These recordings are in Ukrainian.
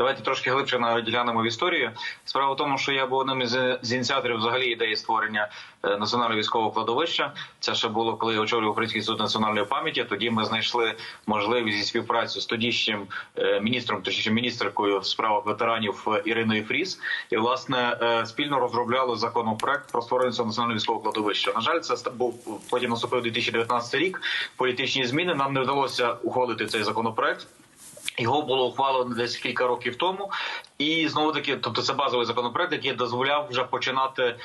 Давайте трошки глибше наділянемо в історію. Справа в тому, що я був одним із, ініціаторів взагалі ідеї створення е, національного військового кладовища. Це ще було коли я очолював Український суд національної пам'яті. Тоді ми знайшли можливість зі співпраці з тодішнім е, міністром, точніше міністеркою в справах ветеранів е, Іриною Фріс, і власне спільно розробляли законопроект про створення національного військового кладовища. На жаль, це був потім наступив 2019 рік. Політичні зміни нам не вдалося ухвалити цей законопроект. Його було ухвалено десь кілька років тому, і знову таки, тобто це базовий законопроект, який дозволяв вже починати е,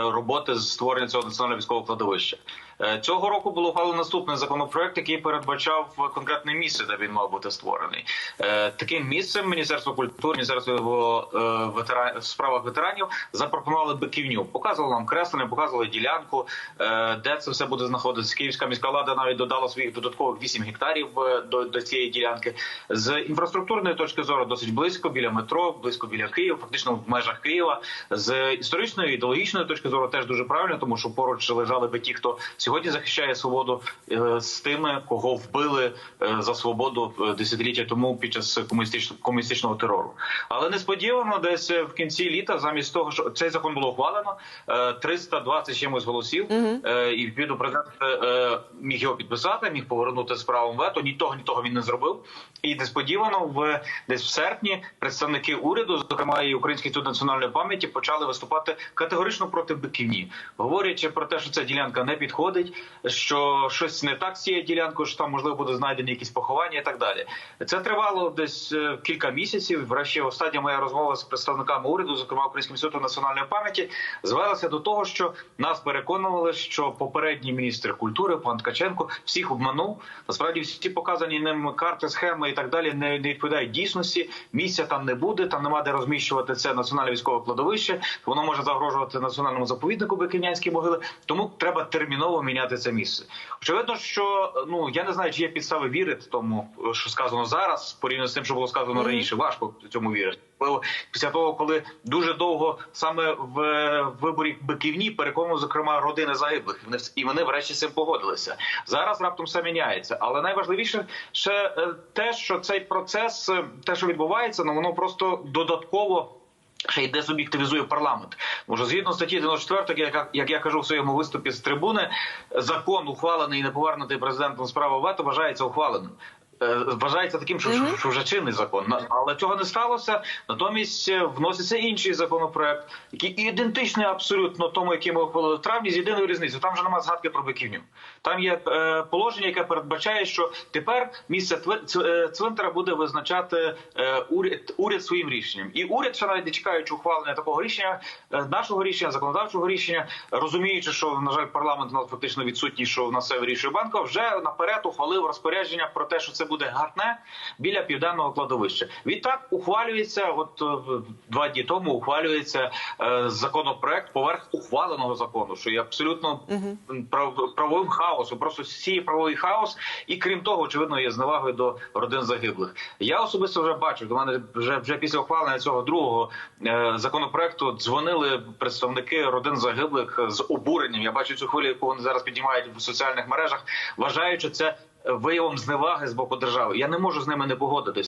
роботи з створення цього національного військового кладовища. Е, цього року було ухвалено наступний законопроект, який передбачав конкретне місце, де він мав бути створений. Е, таким місцем Міністерство культури, Міністерство е, ветера... справах ветеранів запропонували биківню. Показували нам креслення, показували ділянку, де це все буде знаходитися. Київська міська влада навіть додала своїх додаткових 8 гектарів до, до цієї ділянки. З інфраструктурної точки зору досить близько біля метро, близько біля Києва, фактично в межах Києва. З історичної ідеологічної точки зору теж дуже правильно, тому що поруч лежали би ті, хто сьогодні захищає свободу е, з тими, кого вбили е, за свободу е, десятиліття тому під час комуністичного комуністичного терору. Але несподівано, десь в кінці літа, замість того, що цей закон було ухвалено, е, 320 чимось голосів, і відповідно президент міг його підписати, міг повернути з правом вето. Ні того, ні того він не зробив. І несподівано, в десь в серпні представники уряду, зокрема і Український суд національної пам'яті, почали виступати категорично проти биківні, говорячи про те, що ця ділянка не підходить, що щось не так з цією ділянкою, що там можливо буде знайдені якісь поховання і так далі. Це тривало десь е, кілька місяців. Врешті остання моя розмова з представниками уряду, зокрема Українським інститутом національної пам'яті, звелася до того, що нас переконували, що попередній міністр культури пан Ткаченко всіх обманув. Насправді всі показані ним карти, схеми і так далі не, відповідають дійсності. Місця там не буде, там нема де розміщувати це національне військове кладовище. Воно може загрожувати національному заповіднику Биківнянські могили. Тому треба терміново міняти це місце. Очевидно, що ну я не знаю, чи є підстави вірити тому, що сказано зараз, порівняно з тим, що було сказано раніше. Важко цьому вірити. Після того, коли дуже довго саме в е, виборі Биківні переконували, зокрема, родини загиблих, і вони вс- і вони врешті цим погодилися. Зараз раптом все міняється. Але найважливіше ще е, те, що цей процес, е, те, що відбувається, ну воно просто додатково. Ще й десуб'єктивізує парламент. Може, згідно статті 94, як, як я кажу в своєму виступі з трибуни, закон ухвалений і не повернутий президентом справа вето вважається ухваленим. Е, Вважається таким, що, що, що вже чинний закон, але цього не сталося. Натомість е, вноситься інший законопроект, який ідентичний абсолютно тому, який ми ухвалили в травні, з єдиною різницею. Там вже немає згадки про биківню. Там є е, положення, яке передбачає, що тепер місце е, цвинтара буде визначати е, уряд, уряд своїм рішенням. І уряд, ще навіть не чекаючи ухвалення такого рішення, е, нашого рішення, законодавчого рішення, розуміючи, що на жаль, парламент у нас фактично відсутній, що в нас все вирішує банка, вже наперед ухвалив розпорядження про те, що це буде гатне біля південного кладовища. Відтак ухвалюється, от е, два дні тому ухвалюється е, законопроект поверх ухваленого закону, що є абсолютно прав, правовим хаосом, просто сіє правовий хаос, і крім того, очевидно, є зневагою до родин загиблих. Я особисто вже бачу. До мене вже вже після ухвалення цього другого е, законопроекту дзвонили представники родин загиблих з обуренням. Я бачу цю хвилю, яку вони зараз піднімають в соціальних мережах, вважаючи це виявом зневаги з боку держави. Я не можу з ними не погодитись.